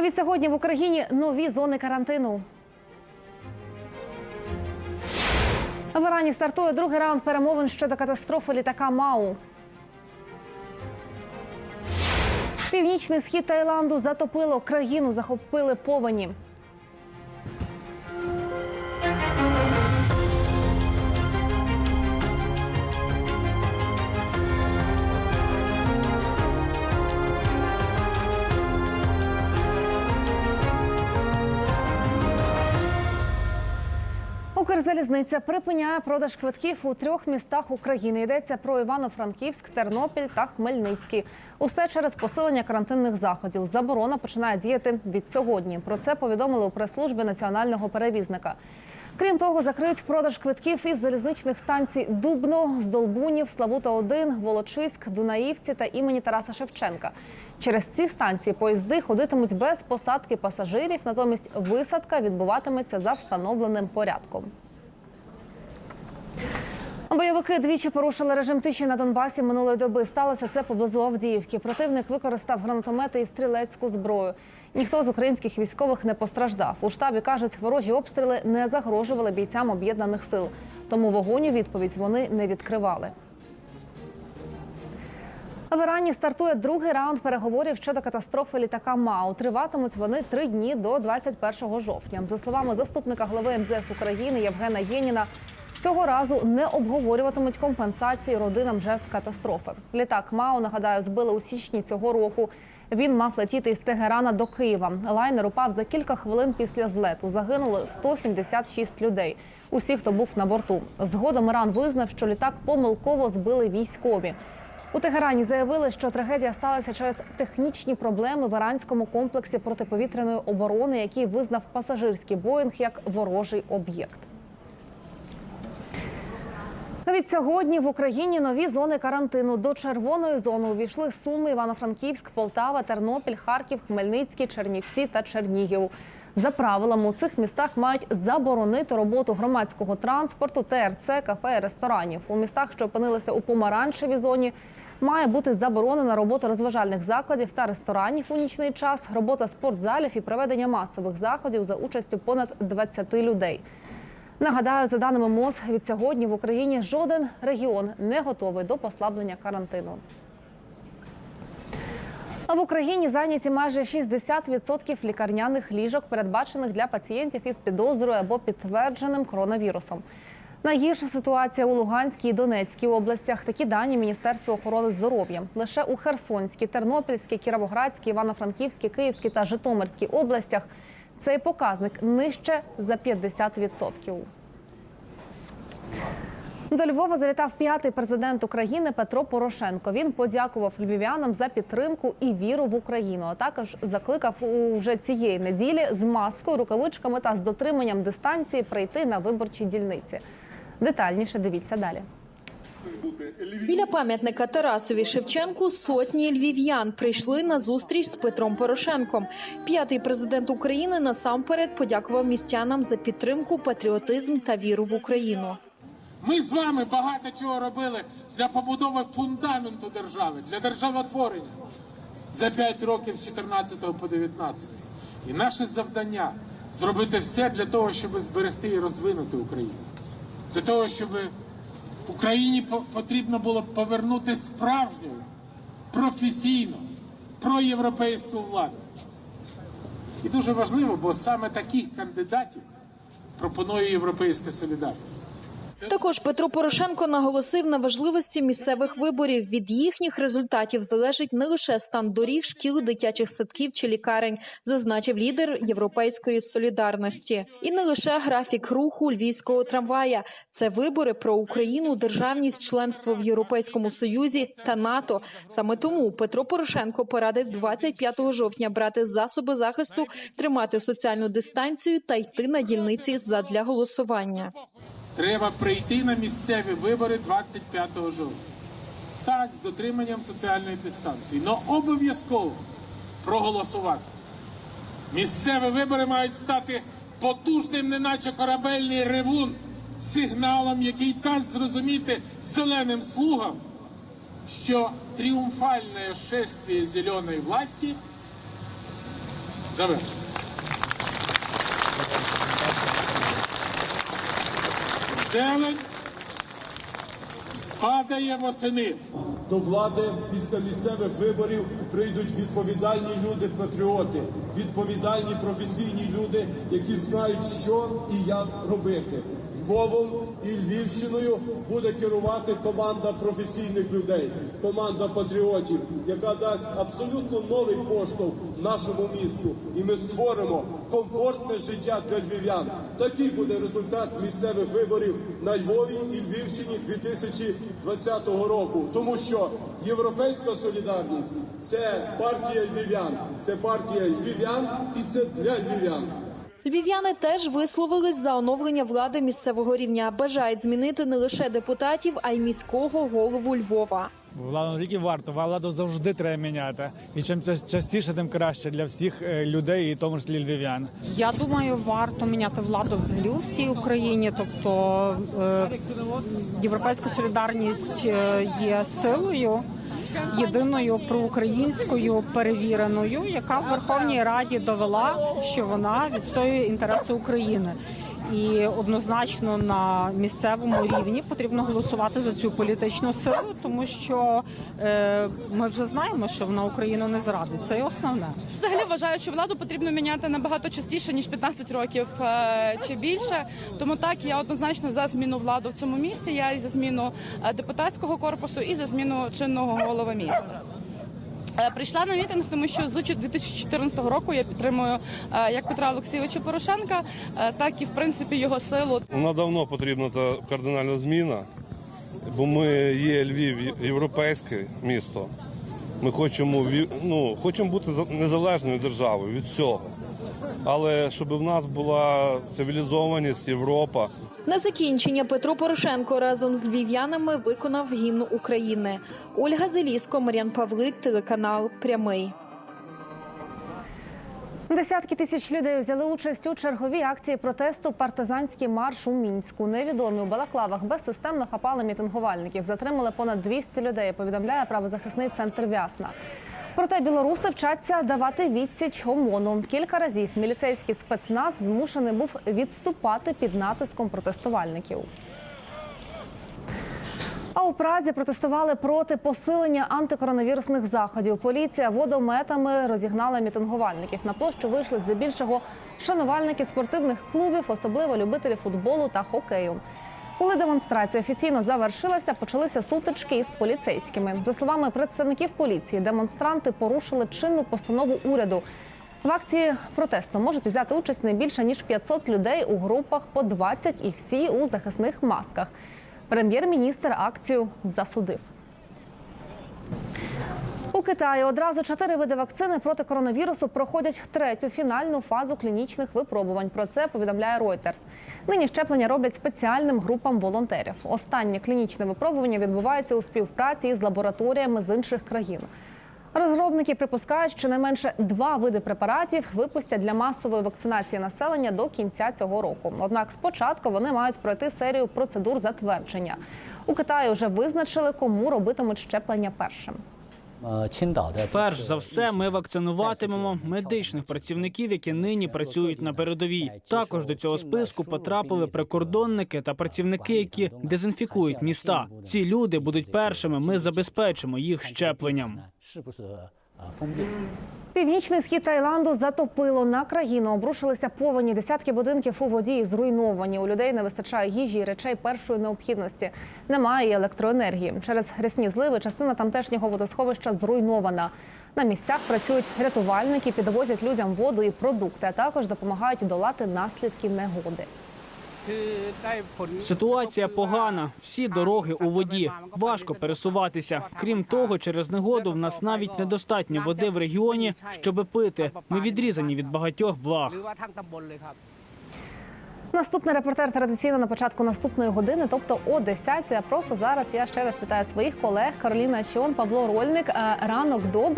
Від сьогодні в Україні нові зони карантину. В Ірані стартує другий раунд перемовин щодо катастрофи літака МАУ. Північний схід Таїланду затопило, країну захопили повені. Укрзалізниця припиняє продаж квитків у трьох містах України. Йдеться про Івано-Франківськ, Тернопіль та Хмельницький. Усе через посилення карантинних заходів. Заборона починає діяти від сьогодні. Про це повідомили у прес-службі національного перевізника. Крім того, закриють продаж квитків із залізничних станцій Дубно, Здолбунів, Славута 1 Волочиськ, Дунаївці та імені Тараса Шевченка. Через ці станції поїзди ходитимуть без посадки пасажирів, натомість висадка відбуватиметься за встановленим порядком. Бойовики двічі порушили режим тиші на Донбасі минулої доби. Сталося це поблизу Авдіївки. Противник використав гранатомети і стрілецьку зброю. Ніхто з українських військових не постраждав. У штабі кажуть, ворожі обстріли не загрожували бійцям об'єднаних сил, тому вогонь відповідь вони не відкривали. В Ірані стартує другий раунд переговорів щодо катастрофи літака МАУ. Триватимуть вони три дні до 21 жовтня. За словами заступника голови МЗС України Євгена Єніна, цього разу не обговорюватимуть компенсації родинам жертв катастрофи. Літак МАУ, нагадаю, збили у січні цього року. Він мав летіти із Тегерана до Києва. Лайнер упав за кілька хвилин після злету. Загинули 176 людей. Усі, хто був на борту. Згодом Іран визнав, що літак помилково збили військові. У Тегерані заявили, що трагедія сталася через технічні проблеми в іранському комплексі протиповітряної оборони, який визнав пасажирський боїнг як ворожий об'єкт. Навіть сьогодні в Україні нові зони карантину. До червоної зони увійшли Суми, Івано-Франківськ, Полтава, Тернопіль, Харків, Хмельницький, Чернівці та Чернігів. За правилами у цих містах мають заборонити роботу громадського транспорту, ТРЦ, кафе ресторанів. У містах, що опинилися у помаранчевій зоні, має бути заборонена робота розважальних закладів та ресторанів у нічний час, робота спортзалів і проведення масових заходів за участю понад 20 людей. Нагадаю, за даними МОЗ, від сьогодні в Україні жоден регіон не готовий до послаблення карантину. А в Україні зайняті майже 60% лікарняних ліжок, передбачених для пацієнтів із підозрою або підтвердженим коронавірусом. Найгірша ситуація у Луганській і Донецькій областях. Такі дані Міністерства охорони здоров'я. Лише у Херсонській, Тернопільській, Кіровоградській, Івано-Франківській, Київській та Житомирській областях цей показник нижче за 50%. До Львова завітав п'ятий президент України Петро Порошенко. Він подякував львів'янам за підтримку і віру в Україну. А також закликав уже цієї неділі з маскою, рукавичками та з дотриманням дистанції прийти на виборчі дільниці. Детальніше дивіться далі. Біля пам'ятника Тарасові Шевченку сотні львів'ян прийшли на зустріч з Петром Порошенком. П'ятий президент України насамперед подякував містянам за підтримку, патріотизм та віру в Україну. Ми з вами багато чого робили для побудови фундаменту держави, для державотворення за 5 років з 14 по 19. І наше завдання зробити все для того, щоб зберегти і розвинути Україну. Для того, щоб Україні потрібно було повернути справжню, професійну, проєвропейську владу. І дуже важливо, бо саме таких кандидатів пропонує Європейська солідарність. Також Петро Порошенко наголосив на важливості місцевих виборів. Від їхніх результатів залежить не лише стан доріг, шкіл, дитячих садків чи лікарень, зазначив лідер Європейської солідарності. І не лише графік руху львівського трамвая. Це вибори про Україну, державність, членство в Європейському Союзі та НАТО. Саме тому Петро Порошенко порадив 25 жовтня брати засоби захисту, тримати соціальну дистанцію та йти на дільниці задля голосування. Треба прийти на місцеві вибори 25 жовтня. Так, з дотриманням соціальної дистанції. але обов'язково проголосувати. Місцеві вибори мають стати потужним, неначе корабельний ревун, сигналом, який дасть зрозуміти зеленим слугам, що тріумфальне шествие зеленої власті Завершую. Зелень падає восени. До влади після місцевих виборів прийдуть відповідальні люди-патріоти, відповідальні професійні люди, які знають, що і як робити. Львовом і Львівщиною буде керувати команда професійних людей, команда патріотів, яка дасть абсолютно новий поштовх нашому місту. І ми створимо комфортне життя для львів'ян. Такий буде результат місцевих виборів на Львові і Львівщині 2020 року. Тому що європейська солідарність це партія львів'ян, це партія львів'ян і це для львів'ян. Львів'яни теж висловились за оновлення влади місцевого рівня. Бажають змінити не лише депутатів, а й міського голову Львова. Владу не тільки варто, владу завжди треба міняти. І чим це частіше, тим краще для всіх е, людей, і в тому числі львів'ян. Я думаю, варто міняти владу взагалі у всій Україні. Тобто е, європейська солідарність е, є силою єдиною проукраїнською перевіреною, яка в Верховній Раді довела, що вона відстоює інтереси України. І однозначно на місцевому рівні потрібно голосувати за цю політичну силу, тому що е, ми вже знаємо, що вона Україну не зрадить. Це і основне. Взагалі вважаю, що владу потрібно міняти набагато частіше ніж 15 років е, чи більше. Тому так я однозначно за зміну влади в цьому місті. Я і за зміну е, депутатського корпусу, і за зміну чинного голови міста. Е, Прийшла на мітинг, тому що з 2014 року я підтримую е, як Петра Олексійовича Порошенка, е, так і в принципі його силу. Вона давно потрібна та кардинальна зміна, бо ми є Львів європейське місто. Ми хочемо ну, хочемо бути за- незалежною державою від всього. Але щоб в нас була цивілізованість, Європа, На закінчення Петро Порошенко разом з львів'янами виконав гімн України. Ольга Зеліско, Мар'ян Павлик, телеканал Прямий. Десятки тисяч людей взяли участь у черговій акції протесту партизанський марш у мінську. Невідомі у балаклавах безсистемно хапали мітингувальників. Затримали понад 200 людей. Повідомляє правозахисний центр Вясна. Проте білоруси вчаться давати відсіч ОМОНу. Кілька разів міліцейський спецназ змушений був відступати під натиском протестувальників. А у Празі протестували проти посилення антикоронавірусних заходів. Поліція водометами розігнала мітингувальників. На площу вийшли здебільшого шанувальники спортивних клубів, особливо любителі футболу та хокею. Коли демонстрація офіційно завершилася, почалися сутички із поліцейськими. За словами представників поліції, демонстранти порушили чинну постанову уряду. В акції протесту можуть взяти участь не більше ніж 500 людей у групах по 20 і всі у захисних масках. Прем'єр-міністр акцію засудив. У Китаї одразу чотири види вакцини проти коронавірусу проходять третю фінальну фазу клінічних випробувань. Про це повідомляє Reuters. Нині щеплення роблять спеціальним групам волонтерів. Останнє клінічне випробування відбувається у співпраці із лабораторіями з інших країн. Розробники припускають, що не менше два види препаратів випустять для масової вакцинації населення до кінця цього року. Однак спочатку вони мають пройти серію процедур затвердження. У Китаї вже визначили, кому робитимуть щеплення першим. Перш за все, ми вакцинуватимемо медичних працівників, які нині працюють на передовій. Також до цього списку потрапили прикордонники та працівники, які дезінфікують міста. Ці люди будуть першими. Ми забезпечимо їх щепленням. Північний схід Таїланду затопило на країну. Обрушилися повені. Десятки будинків у воді зруйновані. У людей не вистачає їжі і речей першої необхідності. Немає електроенергії. Через грязні зливи частина тамтешнього водосховища зруйнована. На місцях працюють рятувальники, підвозять людям воду і продукти, а також допомагають долати наслідки негоди. Ситуація погана. Всі дороги у воді. Важко пересуватися. Крім того, через негоду в нас навіть недостатньо води в регіоні, щоби пити. Ми відрізані від багатьох благ. Наступний репортер традиційно на початку наступної години, тобто о 10 А просто зараз я ще раз вітаю своїх колег Кароліна Щон, Павло Рольник. Е, Ранок добрий.